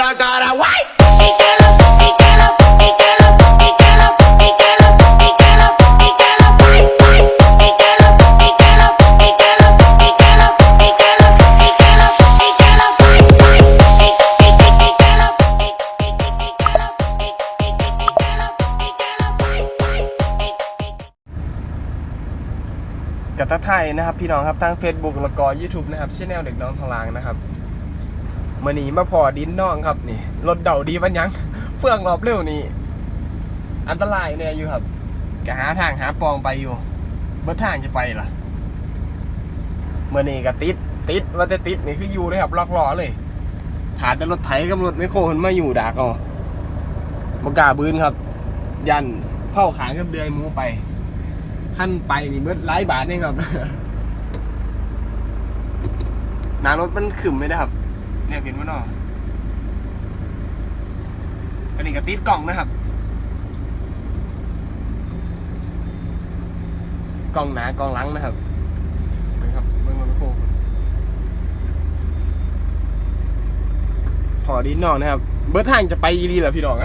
I got a white. กับทักทายนะครับพี่น้องครับทาง Facebook แล้วก็ YouTube นะครับช anel เด็กน้องทองลางนะครับ มื่อนี้มาพอดินน้องครับนี่รถเดาดีวันยัง เฟื่องรอบเร็วนี่อันตรายเนี่ยอยู่ครับก็หาทางหาปองไปอยู่เมื่อทางจะไปล่ะเมื่อนี้ก็ติดติดว่าจะติดนี่คืออยู่เลยครับล็อกล้อเลยถาแต่รถไถกับรถไม่โครนมาอยู่ดักอ๋อบกาบืนครับ ยันเผาขางกับเดือยมูไปขั้นไปนี่เมื่อหลายบาทเองครับหนารถมันขึ้นไม่ได้ครับ เนี่ยเห็นว่านออันนี้ก็ติดกล่องนะครับ กล่องหนากล่องหลังนะครับนะครับเบิ่งมันโค้งพอดินอกนะครับ เบิร์ทางจะไปอีรีเหรอพี่น้อง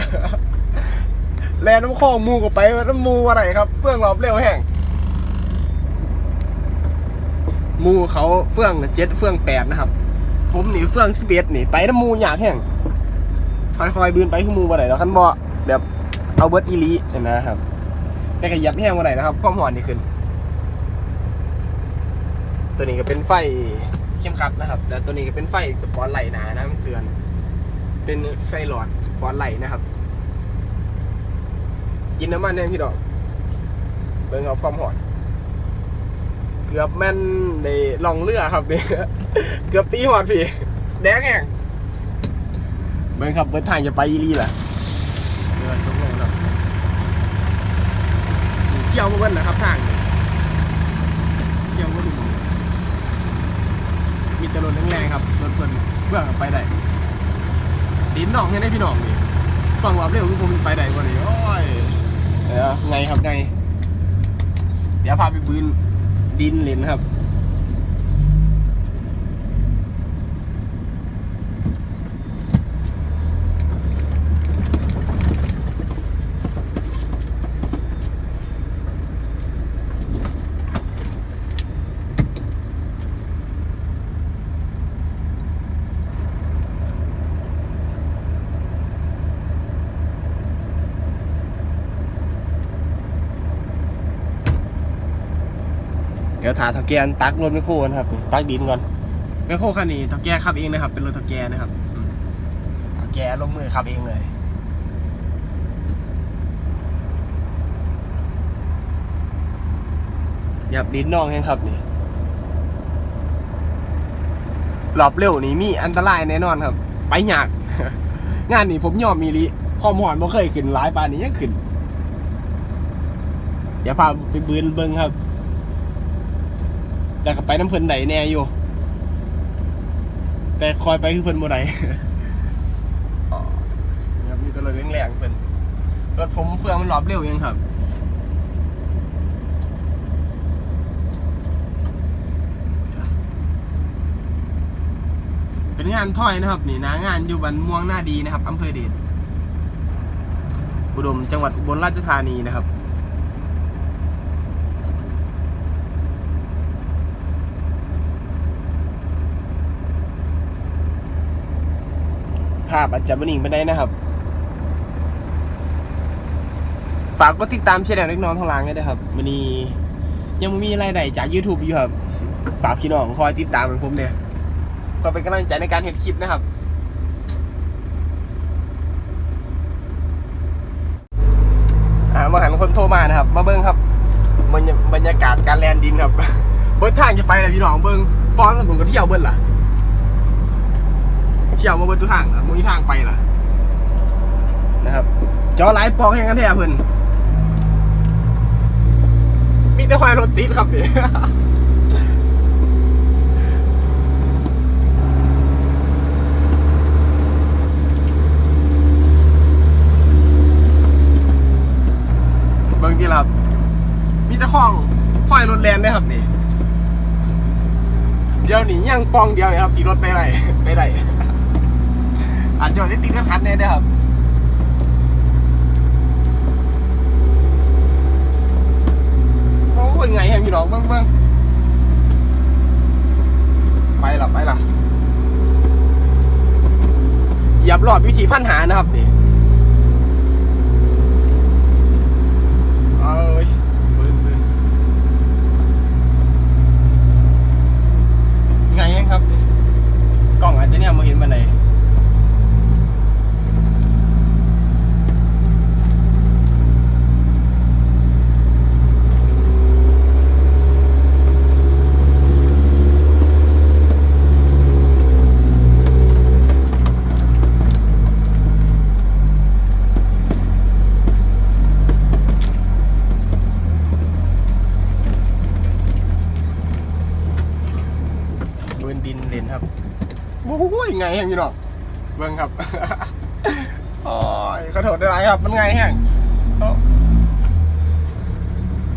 แลน้ำโค้งมูก็ไปน้ำมูอะไรครับ เฟื่องรอบเร็วแห้งมูเขาเฟื่องเจ็ดเฟื่องแปดนะครับ ผมหนีเฟื่องสิบเอ็ดหนีไปน้ำมูอยากแห้งค่อยๆบืนไปขึ้นมูบ่ไหนแล้วคันบ่แบบเอาเบิร์ดอีลีเห็นนะครับ แต่ก็หยับแห้งบ่ไหนนะครับความหอนนี่ขึ้น ตัวนี้ก็เป็นไฟเข้มขัดนะครับแล้วตัวนี้ก็เป็นไฟสปอตไลท์หนานะมันเตือน เป็นไฟหลอดสปอตไลท์นะครับ กินน้ำมันแน่พี่ดอกเบิ่งเอาความหอน เกือบแม่นในลองเรือครับเนี่ยเกือบตีหอดพี่ แดงแห้งเบิ่งครับเบิดทางจะไปอีหลีแหละเรือจมลงแล้วเที่ยวมาเบิ้ลนะครับทางเที่ยวก็ดูมีแต่รถแรงๆครับรถเพิ่นเพื่อไปได้ดินหนองให้ได้พี่น้องนี่ฟังว่าเร็วคือผมไปได้บ่นี่โอ้ยเออไงครับไงเดี๋ยวพาไปบืน ดินเลนครับ เดี๋ยวถาเท่าแกนตักรถไมคโครกันครับตักดินก่อนไมคโครคันนี้เท่าแกขับเองนะครับ เป็นรถเท่าแกนะครับอืมเท่าแกลงมือขับเองเลยหยับดินน้องแห้งครับนี่หลอบเร็วนี่มีอันตรายแน่นอนครับ ไปยาก งานนี้ผมยอมมีลิความหอนบ่เคยขึ้นหลายปานนี้ยังขึ้นเดี๋ยวพาไปบืนเบิ้งครับ แต่ก็ไปน้ำเพลินไหนแน่อยู่ แต่คอยไปคือเพลินบ่ไหนครับมีตัวรถแรงๆเพิ่นรถผมเฟืองมันรอบเร็วยังครับเป็นงานถ้อยนะครับ นี่นะงานอยู่บันม่วงหน้าดีนะครับอำเภอเดชอุดมจังหวัดอุบลราชธานีนะครับ ภาพอาจจะไม่นิ่งไปได้นะครับ ฝากกดติดตามช่องเล็กน้องทางล่างด้วยนะครับมันนี้ยังไม่มีรายได้จาก YouTube อยู่ครับ ฝากพี่น้องคอยติดตามเป็นผมเนี่ยก็เป็นกำลังใจในการเห็นคลิปนะครับอ่ามาหันคนโทรมานะครับ มาเบิ้งครับบรรยาบรรยากาศการแลนดินครับ เบิ้งทางจะไปเลยพี่น้องเบิ้งป้อนสมุนก็เที่ยวเบิ้งล่ะ เที่ยวมาเบิ้งทุกทางอะมึงมีทางไปล่ะนะครับจอไลฟ์ปองให้กันแท้เพิ่นมีแต่ควายรถติดครับนี่เบิ่งที่ละครับ มีแต่ของควายรถแลนด้ครับนี่เดี๋ยวนี้ยังปองเดียวเลยครับที่รถไปไรไปไร อาจจะได้ติดขัดๆแน่เด้ครับโอ้ยไงแฮมพี่น้องเบิ้งเบิ้งไปละไปละเหยับหลอดวิธีพันหานะครับนี่เอ้ยปืนปืนไงแฮงครับนี่กล้องอาจจะเนี่ยมาเห็นมาไหนใด เบินดินเลนครับโอ้โห ไงแห้งพี่น้องเบิ้งครับโอ้ยขอโทษด้วยครับ มันไงแห้ง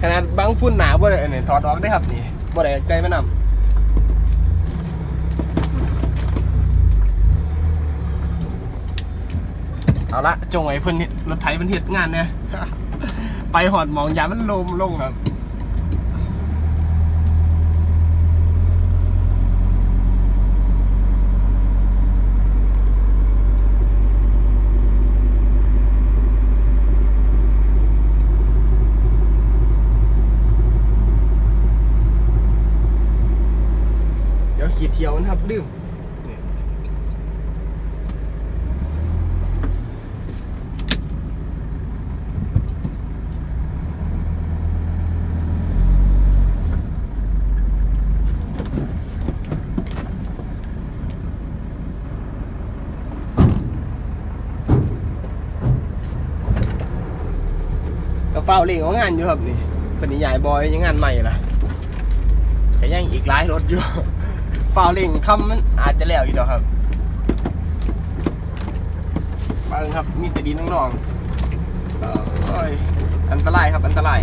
ขนาดบางฝุ่นหนาบ่ได้อันนี้ถอดออกได้ครับนี่บ่ได้ไกลมานำเอาละจงไว้เพิ่นรถไถเพิ่นเฮ็ดงานเนี่ยไปหอดมองยามันลมลงครับ ขีดเที่ยวนะครับลืมนี่ก็เฝ้าเล่งของงานอยู่ครับนี่เป็นนิยายบอยยังงานใหม่ล่ะแต่ยังอีกหลายรถอยู่ ฟาวเร่งคำมันอาจจะแล้วอยู่ดอกครับฟังครับมีแต่ดินน้องๆเอ้ยอันตรายครับอันตราย